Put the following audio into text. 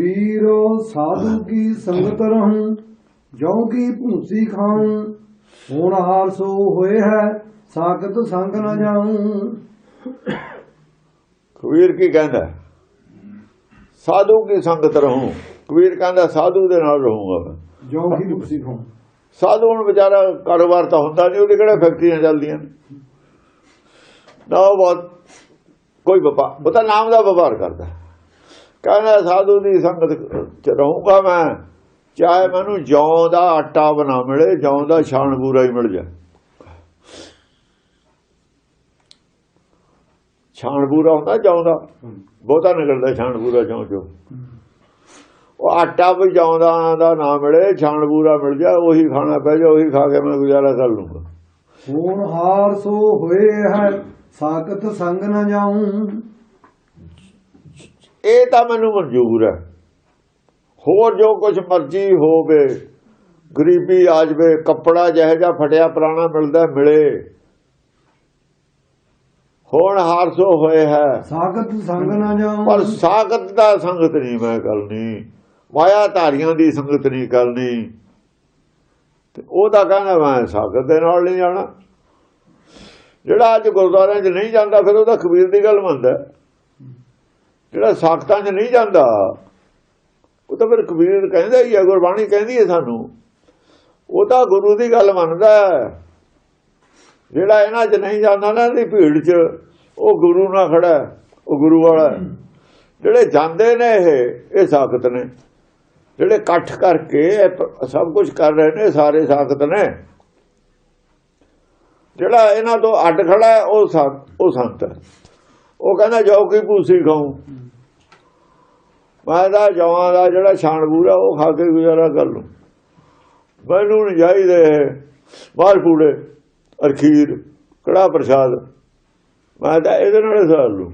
ਕਬੀਰ ਸਾਧੂ ਕੀ ਸੰਗਤ ਰਹੂੰ ਜੋ ਕੀ ਭੂਸੀ ਖਾਉਂ? ਹੁਣ ਹਾਰ ਸੋ ਹੋਏ ਹੈ ਸਾਖਤ ਸੰਗ ਨਾ ਜਾਉਂ। ਕਬੀਰ ਕੀ ਕਹਿੰਦਾ? ਸਾਧੂ ਕੀ ਸੰਗਤ ਰਹੂੰ? ਕਬੀਰ ਕਹਿੰਦਾ ਸਾਧੂ ਦੇ ਨਾਲ ਰਹੂੰਗਾ ਮੈਂ। ਜੋ ਕੀ ਭੂਸੀ ਖਾਉਂ। ਸਾਧੂ ਹੁਣ ਵਿਚਾਰਾ ਕਾਰੋਬਾਰ ਤਾਂ ਹੁੰਦਾ ਨਹੀਂ ਉਹਦੇ ਕਿਹੜਾ ਫੈਕਟਰੀਆਂ ਚੱਲਦੀਆਂ ਨੇ? ਨਾ ਉਹ ਬਹੁਤ ਕੋਈ ਵਪਾਰ ਉਹ ਤਾਂ ਨਾਮ ਦਾ ਵਪਾਰ ਕਰਦਾ। ਕਹਿੰਦਾ ਸਾਧੂ ਦੀ ਸੰਗਤ ਚ ਰਹੂੰਗਾ ਮੈਂ। ਚਾਹੇ ਮੈਨੂੰ ਜੌਂ ਦਾ ਆਟਾ ਬਣਾ ਮਿਲੇ ਜੌਂ ਦਾ ਛਾਣ ਬੂਰਾ ਹੀ ਮਿਲ ਜਾ ਛਾਣ ਬੂਰਾ ਹੁੰਦਾ ਜੌਂ ਦਾ। ਬਹੁਤਾ ਨਿਕਲਦਾ ਛਾਣ ਪੂਰਾ ਜੌਂ ਚੋਂ। ਉਹ ਆਟਾ ਵੀ ਜੌਂ ਦਾ ਨਾ ਮਿਲੇ, ਛਾਣ ਬੂਰਾ ਮਿਲ ਜਾ ਉਹੀ ਖਾਣਾ ਪੈ ਜਾ ਉਹੀ ਖਾ ਕੇ ਮੈਂ ਗੁਜ਼ਾਰਾ ਕਰ ਲੂੰਗਾ। ਹੁਣ ਹਾਰ ਸੋ ਹੋਏ ਹੈ, ਸਾਖਤ ਸੰਗ ਨਾ ਜਾਉਂ ਇਹ ਤਾਂ ਮੈਨੂੰ ਮਨਜ਼ੂਰ ਹੈ। ਹੋਰ ਜੋ ਕੁਝ ਮਰਜ਼ੀ ਹੋਵੇ ਗਰੀਬੀ ਆ ਜਾਵੇ ਕੱਪੜਾ ਜਿਹੋ ਜਿਹਾ ਫਟਿਆ ਪੁਰਾਣਾ ਮਿਲਦਾ ਮਿਲੇ। ਹੁਣ ਹਾਰਸੋ ਹੋਏ ਹੈ। ਸਾਖਤ ਸੰਗ ਨਾ ਜਾਉਂ ਪਰ ਸਾਖਤ ਦਾ ਸੰਗਤ ਨਹੀਂ ਮੈਂ ਕਰਨੀ ਮਾਇਆ ਧਾਰੀਆਂ ਦੀ ਸੰਗਤ ਨਹੀਂ ਕਰਨੀ ਤੇ ਉਹ ਤਾਂ ਕਹਿੰਦਾ ਮੈਂ ਸਾਖਤ ਦੇ ਨਾਲ ਨਹੀਂ ਜਾਣਾ। ਜਿਹੜਾ ਅੱਜ ਗੁਰਦੁਆਰਿਆਂ 'ਚ ਨਹੀਂ ਜਾਂਦਾ ਫਿਰ ਉਹਦਾ ਕਬੀਰ ਦੀ ਗੱਲ ਮੰਨਦਾ। ਜਿਹੜਾ ਸਾਖਤਾਂ 'ਚ ਨਹੀਂ ਜਾਂਦਾ, ਉਹ ਤਾਂ ਫਿਰ ਕਬੀਰ ਕਹਿੰਦਾ ਹੀ ਹੈ ਗੁਰਬਾਣੀ ਕਹਿੰਦੀ ਹੈ ਸਾਨੂੰ। ਉਹ ਤਾਂ ਗੁਰੂ ਦੀ ਗੱਲ ਮੰਨਦਾ ਜਿਹੜਾ ਇਹਨਾਂ 'ਚ ਨਹੀਂ ਜਾਂਦਾ ਨਾ ਦੀ ਭੀੜ 'ਚ, ਉਹ ਗੁਰੂ ਨਾਲ ਖੜਾ ਉਹ ਗੁਰੂ ਵਾਲਾ ਜਿਹੜੇ ਜਾਂਦੇ ਨੇ ਇਹ ਇਹ ਸਾਖਤ ਨੇ। ਜਿਹੜੇ ਇਕੱਠ ਕਰਕੇ ਸਭ ਕੁਝ ਕਰ ਰਹੇ ਨੇ ਸਾਰੇ ਸਾਖਤ ਨੇ। ਜਿਹੜਾ ਇਹਨਾਂ ਤੋਂ ਅੱਡ ਖੜਾ ਉਹ ਸੰਤ ਉਹ ਸੰਤ ਉਹ ਕਹਿੰਦਾ ਜੋ ਕੀ ਭੂਸੀ ਖਾਉ ਮੈਂ ਦਾ ਜਵਾਂ ਦਾ ਜਿਹੜਾ ਛਾਣ ਛਾਣਬੂਰਾ ਉਹ ਖਾ ਕੇ ਗੁਜ਼ਾਰਾ ਕਰ ਲੂੰ ਮੈਨੂੰ ਨਹੀਂ ਚਾਹੀਦੇ ਮਾਲ ਪੂੜੇ ਅਰਖੀਰ ਕੜਾ ਪ੍ਰਸ਼ਾਦ। ਮੈਂ ਤਾਂ ਇਹਦੇ ਨਾਲ ਸਾਰ ਲੂੰ।